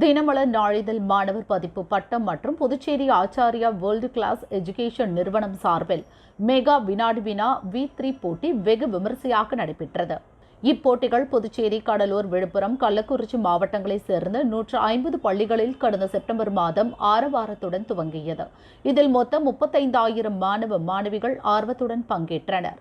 தினமலர் நாளிதழ் மாணவர் பதிப்பு பட்டம் மற்றும் Puducherry Acharya world class education நிறுவனம் சார்பில் மெகா வினாடி வினா வி த்ரீ போட்டி வெகு விமரிசையாக நடைபெற்றது. இப்போட்டிகள் புதுச்சேரி கடலூர் விழுப்புரம் கள்ளக்குறிச்சி மாவட்டங்களைச் சேர்ந்த நூற்று ஐம்பது பள்ளிகளில் கடந்த செப்டம்பர் மாதம் ஆரவாரத்துடன் துவங்கியது. இதில் மொத்தம் முப்பத்தைந்தாயிரம் மாணவ மாணவிகள் ஆர்வத்துடன் பங்கேற்றனர்.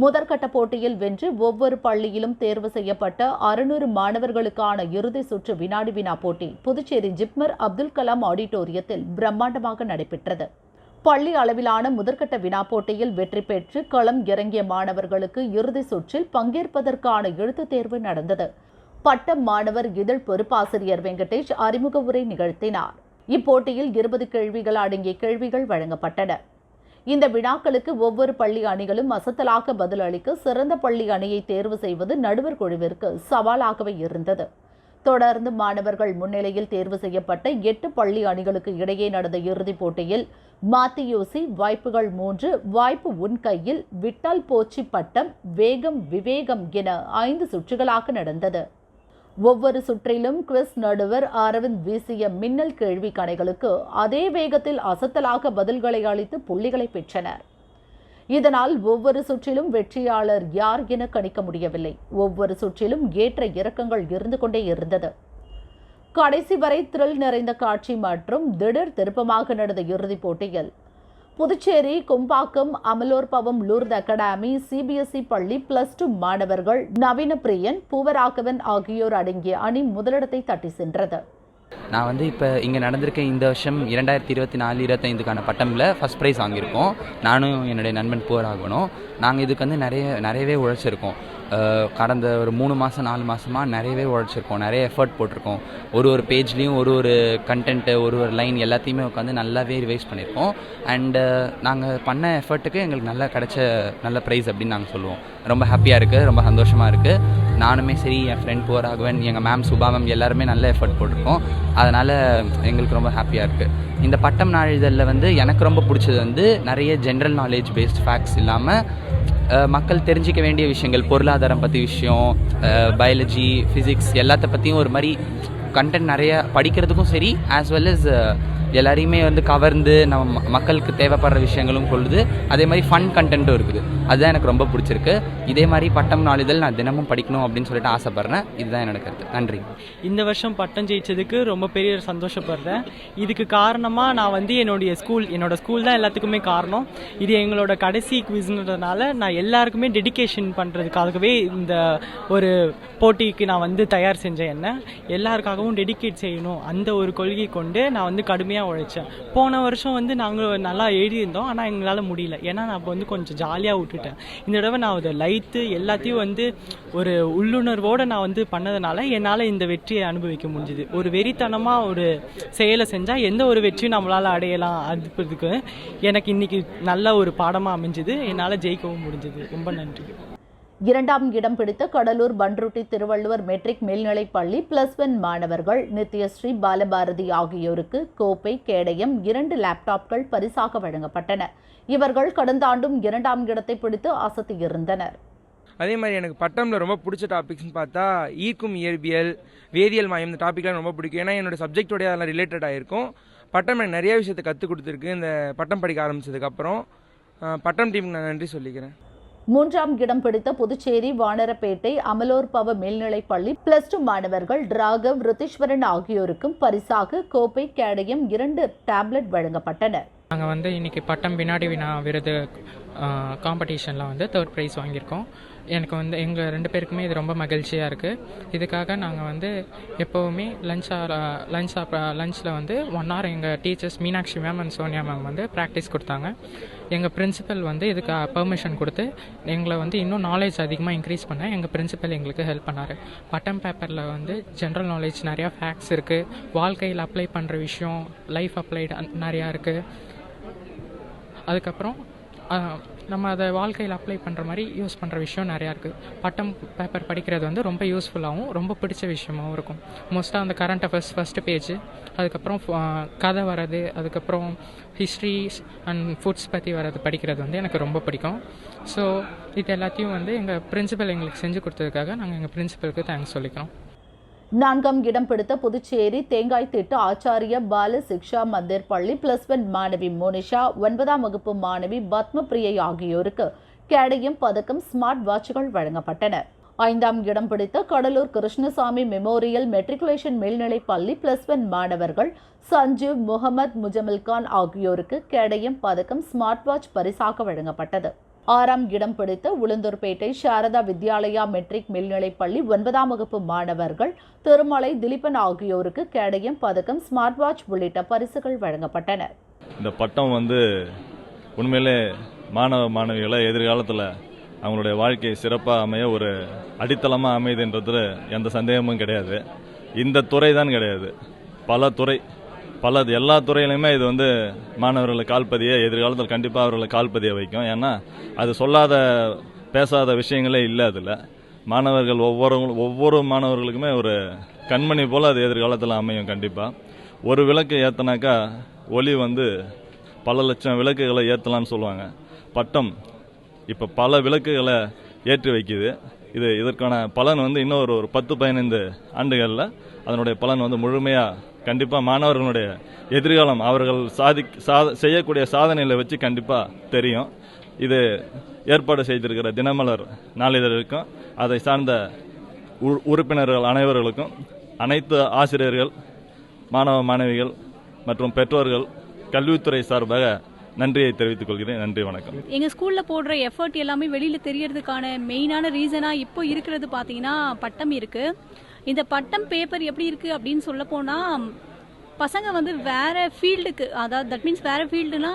முதற்கட்ட போட்டியில் வென்று ஒவ்வொரு பள்ளியிலும் தேர்வு செய்யப்பட்ட அறுநூறு மாணவர்களுக்கான இறுதி சுற்று வினாடி வினா போட்டி புதுச்சேரி ஜிப்மர் அப்துல் கலாம் ஆடிட்டோரியத்தில் பிரம்மாண்டமாக நடைபெற்றது. பள்ளி அளவிலான முதற்கட்ட வினா போட்டியில் வெற்றி பெற்று களம் இறங்கிய மாணவர்களுக்கு இறுதி சுற்றில் பங்கேற்பதற்கான எழுத்துத் தேர்வு நடந்தது. பட்டம் மாணவர் இதழ் பொறுப்பாசிரியர் வெங்கடேஷ் அறிமுக உரை நிகழ்த்தினார். இப்போட்டியில் இருபது கேள்விகள் அடங்கிய கேள்விகள் வழங்கப்பட்டன. இந்த வினாக்களுக்கு ஒவ்வொரு பள்ளி அணிகளும் அசத்தலாக பதிலளிக்க சிறந்த பள்ளி அணியை தேர்வு செய்வது நடுவர் குழுவிற்கு சவாலாகவே இருந்தது. தொடர்ந்து மாணவர்கள் முன்னிலையில் தேர்வு செய்யப்பட்ட எட்டு பள்ளி அணிகளுக்கு இடையே நடந்த இறுதிப் போட்டியில் மாத்தியூசி வாய்ப்புகள் மூன்று வாய்ப்பு உன் கையில் விட்டால் போச்சி பட்டம் வேகம் விவேகம் என ஐந்து சுற்றுகளாக நடந்தது. ஒவ்வொரு சுற்றிலும் குவிஸ் நடுவர் அரவிந்த் வீசிய மின்னல் கேள்வி கணைகளுக்கு அதே வேகத்தில் அசத்தலாக பதில்களை அளித்து புள்ளிகளை பெற்றனர். இதனால் ஒவ்வொரு சுற்றிலும் வெற்றியாளர் யார் என கணிக்க முடியவில்லை. ஒவ்வொரு சுற்றிலும் ஏற்ற இறக்கங்கள் இருந்து கொண்டே இருந்தது. கடைசி வரை த்ரில் நிறைந்த காட்சி மற்றும் திடீர் திருப்பமாக நடந்த இறுதிப் போட்டியில் Puducherry Kumbakkam Amalorpavam Lourdes academy CBSE பள்ளி பிளஸ் டூ மாணவர்கள் நவீன பிரியன் பூவராகவன் ஆகியோர் அடங்கிய அணி முதலிடத்தை தட்டி சென்றது. நான் வந்து இப்போ இங்கே நடந்திருக்க இந்த வருஷம் இரண்டாயிரத்தி இருபத்தி நாலு இருபத்தைந்துக்கான பட்டமில் ஃபஸ்ட் ப்ரைஸ் வாங்கியிருக்கோம். நானும் என்னுடைய நண்பன் போராகணும் நாங்கள் இதுக்கு வந்து நிறைய நிறையவே உழைச்சிருக்கோம். கடந்த ஒரு மூணு மாதம் நாலு மாதமாக நிறையவே உழைச்சிருக்கோம். நிறைய எஃபர்ட் போட்டிருக்கோம். ஒரு ஒரு பேஜ்லேயும் ஒரு ஒரு கண்டென்ட்டு ஒரு ஒரு லைன் எல்லாத்தையுமே உட்காந்து நல்லாவே ரிவைஸ் பண்ணியிருக்கோம். அண்டு நாங்கள் பண்ண எஃபர்ட்டுக்கு எங்களுக்கு நல்லா கிடைச்ச நல்ல ப்ரைஸ் அப்படின்னு நாங்கள் சொல்லுவோம். ரொம்ப ஹாப்பியாக இருக்குது ரொம்ப சந்தோஷமாக இருக்குது நானுமே சரி என் ஃப்ரெண்ட் போராகவன் எங்கள் மேம் சுபா மேம் எல்லாருமே நல்ல எஃபர்ட் போட்டிருக்கோம். அதனால் எங்களுக்கு ரொம்ப ஹாப்பியாக இருக்குது இந்த பட்டம் நாளிதழில் வந்து எனக்கு ரொம்ப பிடிச்சது வந்து நிறைய ஜென்ரல் நாலேஜ் பேஸ்ட் ஃபேக்ட்ஸ் இல்லாமல் மக்கள் தெரிஞ்சிக்க வேண்டிய விஷயங்கள் பொருளாதாரம் பற்றி விஷயம் பயாலஜி ஃபிசிக்ஸ் எல்லாத்த பற்றியும் ஒரு மாதிரி கண்டென்ட் நிறைய படிக்கிறதுக்கும் சரி ஆஸ் வெல் அஸ் எல்லாரையுமே வந்து கவர்ந்து நம்ம ம- மக்களுக்கு தேவைப்படுற விஷயங்களும் கொள்ளுது. அதே மாதிரி ஃபன் கண்டென்ட்டும் இருக்குது. அதுதான் எனக்கு ரொம்ப பிடிச்சிருக்கு. இதே மாதிரி பட்டம் நாளிதழ் நான் தினமும் படிக்கணும் அப்படின்னு சொல்லிட்டு ஆசைப்பட்றேன். இதுதான் என்னோட கருத்து. நன்றி. இந்த வருஷம் பட்டம் ஜெயிச்சதுக்கு ரொம்ப பெரிய சந்தோஷப்படுறேன். இதுக்கு காரணமாக நான் வந்து என்னுடைய ஸ்கூல் என்னோட ஸ்கூல் தான் எல்லாத்துக்குமே காரணம். இது எங்களோட கடைசி குவிஸ்ன்றதுனால நான் எல்லாருக்குமே டெடிகேஷன் பண்ணுறதுக்காகவே இந்த ஒரு போட்டிக்கு நான் வந்து தயார் செஞ்சேன். என்ன? எல்லாருக்காகவும் டெடிகேட் செய்யணும். அந்த ஒரு கொள்கை கொண்டு நான் வந்து கடுமையாக உழைச்சேன். போன வருஷம் வந்து நாங்கள் நல்லா எழுதியிருந்தோம் ஆனால் எங்களால் முடியல. ஏன்னா நான் அப்போ வந்து கொஞ்சம் ஜாலியாக விட்டுட்டேன். இந்த தடவை நான் அதை லைத்து எல்லாத்தையும் வந்து ஒரு உள்ளுணர்வோடு நான் வந்து பண்ணதுனால என்னால் இந்த வெற்றியை அனுபவிக்க முடிஞ்சுது. ஒரு வெறித்தனமாக ஒரு செயலை செஞ்சால் எந்த ஒரு வெற்றியும் நம்மளால் அடையலாம் அதுக்கு எனக்கு இன்னைக்கு நல்ல ஒரு பாடமாக அமைஞ்சுது. என்னால் ஜெயிக்கவும் முடிஞ்சுது. ரொம்ப நன்றி. இரண்டாம் இடம் பிடித்த கடலூர் பன்ருட்டி திருவள்ளுவர் மெட்ரிக் மேல்நிலைப் பள்ளி பிளஸ் ஒன் மாணவர்கள் நித்யஸ்ரீ பாலபாரதி ஆகியோருக்கு கோப்பை கேடயம் இரண்டு லேப்டாப்கள் பரிசாக வழங்கப்பட்டன. இவர்கள் கடந்த ஆண்டும் இரண்டாம் இடத்தை பிடித்து அசத்தியிருந்தனர் அதே மாதிரி எனக்கு பட்டமில் ரொம்ப பிடிச்ச டாபிக்ஸ்னு பார்த்தா ஈர்க்கும் இயற்பியல் வேதியியல் மாயம் இந்த டாப்பிக்லாம் ரொம்ப பிடிக்கும். ஏன்னா என்னோட சப்ஜெக்டோடய அதெல்லாம் ரிலேட்டடாக இருக்கும் பட்டம் எனக்கு நிறைய விஷயத்தை கற்றுக் கொடுத்துருக்கு. இந்த பட்டம் படிக்க ஆரம்பிச்சதுக்கப்புறம் பட்டம் டீமுக்கு நான் நன்றி சொல்லிக்கிறேன். மூன்றாம் இடம் பிடித்த புதுச்சேரி வானரப்பேட்டை அமலோர் பவ மேல்நிலைப் பள்ளி பிளஸ் டூ மாணவர்கள் ராகவ் ரிதீஸ்வரன் ஆகியோருக்கும் பரிசாக கோப்பை கேடயம் இரண்டு டேப்லெட் வழங்கப்பட்டன நாங்கள் வந்து இன்னைக்கு பட்டம் வினாடி வினா விருது காம்படிஷனில் வந்து தேர்ட் ப்ரைஸ் வாங்கியிருக்கோம். எனக்கு வந்து எங்கள் ரெண்டு பேருக்குமே இது ரொம்ப மகிழ்ச்சியாக இருக்குது இதுக்காக நாங்கள் வந்து எப்போவுமே லஞ்ச் லஞ்ச் லஞ்சில் வந்து ஒன் ஹவர் எங்கள் teachers Meenakshi ma'am and Sonia ma'am வந்து ப்ராக்டிஸ் கொடுத்தாங்க. எங்கள் பிரின்சிபல் வந்து இதுக்கு uh, பெர்மிஷன் கொடுத்து எங்களை வந்து இன்னும் நாலேஜ் அதிகமாக இன்க்ரீஸ் பண்ண எங்கள் பிரின்சிபல் எங்களுக்கு ஹெல்ப் பண்ணார். பட்டம் பேப்பரில் வந்து ஜென்ரல் நாலேஜ் நிறையா ஃபேக்ட்ஸ் இருக்குது வாழ்க்கையில் அப்ளை பண்ணுற விஷயம் லைஃப் அப்ளைடு நிறையா இருக்குது அதுக்கப்புறம் நம்ம அதை வாழ்க்கையில் அப்ளை பண்ணுற மாதிரி யூஸ் பண்ணுற விஷயம் நிறையா இருக்குது பட்டம் பேப்பர் படிக்கிறது வந்து ரொம்ப யூஸ்ஃபுல்லாகவும் ரொம்ப பிடிச்ச விஷயமாகவும் இருக்கும். மோஸ்ட்டாக அந்த கரண்ட் அஃபேர்ஸ் ஃபஸ்ட்டு பேஜ் அதுக்கப்புறம் கதை வர்றது அதுக்கப்புறம் ஹிஸ்ட்ரிஸ் அண்ட் ஃபுட்ஸ் பற்றி வர்றது படிக்கிறது வந்து எனக்கு ரொம்ப பிடிக்கும். ஸோ இது எல்லாத்தையும் வந்து எங்கள் பிரின்சிபல் எங்களுக்கு செஞ்சு கொடுத்ததுக்காக நாங்கள் எங்கள் பிரின்சிபலுக்கு தேங்க்ஸ் சொல்லிக்கிறோம். நான்காம் இடம் பிடித்த புதுச்சேரி தேங்காய் திட்டு ஆச்சாரிய பால சிக்ஷா மந்திர் பள்ளி பிளஸ் ஒன் மாணவி மோனிஷா ஒன்பதாம் வகுப்பு மாணவி பத்மபிரியை ஆகியோருக்கு கேடயம் பதக்கம் ஸ்மார்ட் வாட்சுகள் வழங்கப்பட்டன. ஐந்தாம் இடம் பிடித்த கடலூர் கிருஷ்ணசாமி மெமோரியல் மெட்ரிகுலேஷன் மேல்நிலைப் பள்ளி பிளஸ் ஒன் மாணவர்கள் சஞ்சீவ் முகமது முஜமில்கான் ஆகியோருக்கு கேடயம் பதக்கம் ஸ்மார்ட் வாட்ச் பரிசாக வழங்கப்பட்டது. ஆறாம் இடம் பிடித்த உளுந்தூர்பேட்டை சாரதா வித்யாலயா மெட்ரிக் மேல்நிலைப்பள்ளி ஒன்பதாம் வகுப்பு மாணவர்கள் திருமலை திலீபன் ஆகியோருக்கு கேடயம் பதக்கம் ஸ்மார்ட் வாட்ச் உள்ளிட்ட பரிசுகள் வழங்கப்பட்டன. இந்த பட்டம் வந்து உண்மையிலே மாணவ மாணவிகளை எதிர்காலத்தில் அவங்களுடைய வாழ்க்கை சிறப்பாக அமைய ஒரு அடித்தளமாக அமையுதுன்றதுல எந்த சந்தேகமும் கிடையாது. இந்த துறை தான் கிடையாது. பல துறை பல எல்லா துறையிலையுமே இது வந்து மாணவர்களை கால்பதிய எதிர்காலத்தில் கண்டிப்பாக அவர்களை கால்பதிய வைக்கும். ஏன்னா அது சொல்லாத பேசாத விஷயங்களே இல்லை அதில். மாணவர்கள் ஒவ்வொரு ஒவ்வொரு மாணவர்களுக்குமே ஒரு கண்மணி போல் அது எதிர்காலத்தில் அமையும் கண்டிப்பாக ஒரு விளக்கு ஏற்றினாக்கா ஒளி வந்து பல லட்சம் விளக்குகளை ஏற்றலாம்னு சொல்லுவாங்க. பட்டம் இப்போ பல விளக்குகளை ஏற்றி வைக்குது. இது இதற்கான பலன் வந்து இன்னொரு ஒரு பத்து பதினைந்து ஆண்டுகளில் அதனுடைய பலன் வந்து முழுமையாக கண்டிப்பாக மாணவர்களுடைய எதிர்காலம் அவர்கள் சாதி சாத செய்யக்கூடிய சாதனைகளை வச்சு கண்டிப்பாக தெரியும். இது ஏற்பாடு செய்திருக்கிற தினமலர் நாளிதழுக்கும் அதை சார்ந்த உ- உறுப்பினர்கள் அனைவர்களுக்கும் அனைத்து ஆசிரியர்கள் மாணவ மாணவிகள் மற்றும் பெற்றோர்கள் கல்வித்துறை சார்பாக நன்றியை தெரிவித்துக் கொள்கிறேன். நன்றி வணக்கம். எங்கள் ஸ்கூலில் போடுற எஃபர்ட் எல்லாமே வெளியில் தெரியறதுக்கான மெயினான ரீசனாக இப்போ இருக்கிறது பார்த்தீங்கன்னா பட்டம் இருக்குது இந்த பட்டம் பேப்பர் எப்படி இருக்குது அப்படின்னு சொல்ல போனால் பசங்க வந்து வேற ஃபீல்டுக்கு அதாவது தட் மீன்ஸ் வேற ஃபீல்டுனா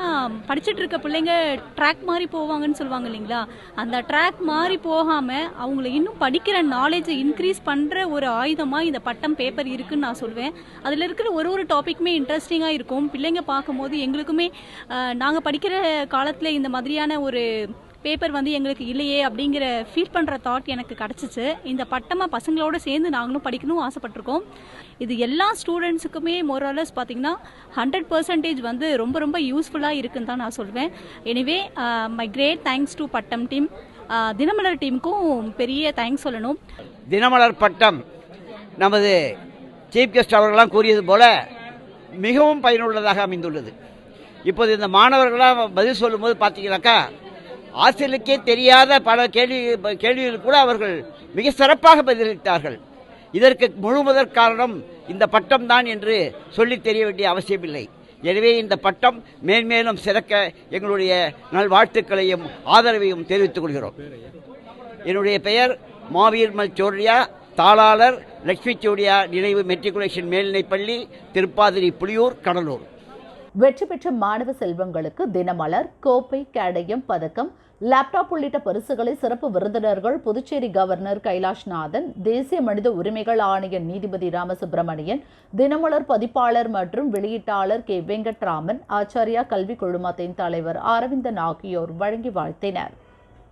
படிச்சுட்டு இருக்க பிள்ளைங்க ட்ராக் மாதிரி போவாங்கன்னு சொல்லுவாங்க இல்லைங்களா? அந்த ட்ராக் மாதிரி போகாமல் அவங்கள இன்னும் படிக்கிற நாலேஜை இன்க்ரீஸ் பண்ணுற ஒரு ஆயுதமாக இந்த பட்டம் பேப்பர் இருக்குன்னு நான் சொல்வேன். அதில் இருக்கிற ஒரு ஒரு டாபிக்குமே இன்ட்ரெஸ்டிங்காக இருக்கும். பிள்ளைங்க பார்க்கும்போது எங்களுக்குமே நாங்கள் படிக்கிற காலத்தில் இந்த மாதிரியான ஒரு பேப்பர் வந்து எங்களுக்கு இல்லையே அப்படிங்கிற ஃபீல் பண்ணுற தாட் எனக்கு கிடச்சிச்சு. இந்த பட்டமாக பசங்களோட சேர்ந்து நாங்களும் படிக்கணும் ஆசைப்பட்டிருக்கோம். இது எல்லா ஸ்டூடெண்ட்ஸுக்குமே மோரலஸ் பார்த்தீங்கன்னா ஹண்ட்ரட் பர்சன்டேஜ் வந்து ரொம்ப ரொம்ப யூஸ்ஃபுல்லாக இருக்குன்னு தான் நான் சொல்வேன். Anyway my great thanks to Pattam team Dinamalar டீமுக்கும் பெரிய தேங்க்ஸ் சொல்லணும். தினமலர் பட்டம் நமது சீஃப் கெஸ்ட் அவர்களாம் கூறியது போல மிகவும் பயனுள்ளதாக அமைந்துள்ளது. இப்போது இந்த மாணவர்களாக பதில் சொல்லும்போது பார்த்தீங்கன்னாக்கா ஆசிரியருக்கே தெரியாத பல கேள்வி கேள்விகள் கூட அவர்கள் மிக சிறப்பாக பதிலளித்தார்கள். இதற்கு முழு காரணம் இந்த பட்டம் தான் என்று சொல்லித் தெரிய வேண்டிய அவசியமில்லை. எனவே இந்த பட்டம் மேன்மேலும் சிறக்க எங்களுடைய நல்வாழ்த்துக்களையும் ஆதரவையும் தெரிவித்துக் கொள்கிறோம். என்னுடைய பெயர் மாவீர்மல் சோர்யா தாளாளர் லட்சுமி சோடியா நினைவு மெட்ரிகுலேஷன் மேல்நிலைப்பள்ளி திருப்பாதிரி புலியூர் கடலூர். வெற்றி பெற்ற மாணவ செல்வங்களுக்கு தினமலர் கோப்பை கேடயம் பதக்கம் லேப்டாப் உள்ளிட்ட பரிசுகளை சிறப்பு விருந்தினர்கள் புதுச்சேரி கவர்னர் கைலாஷ்நாதன் தேசிய மனித உரிமைகள் ஆணைய நீதிபதி ராமசுப்பிரமணியன் தினமலர் பதிப்பாளர் மற்றும் வெளியீட்டாளர் கே. வெங்கட்ராமன் ஆச்சாரியா கல்வி குழுமத்தின் தலைவர் அரவிந்தன் ஆகியோர் வழங்கி வாழ்த்தினர்.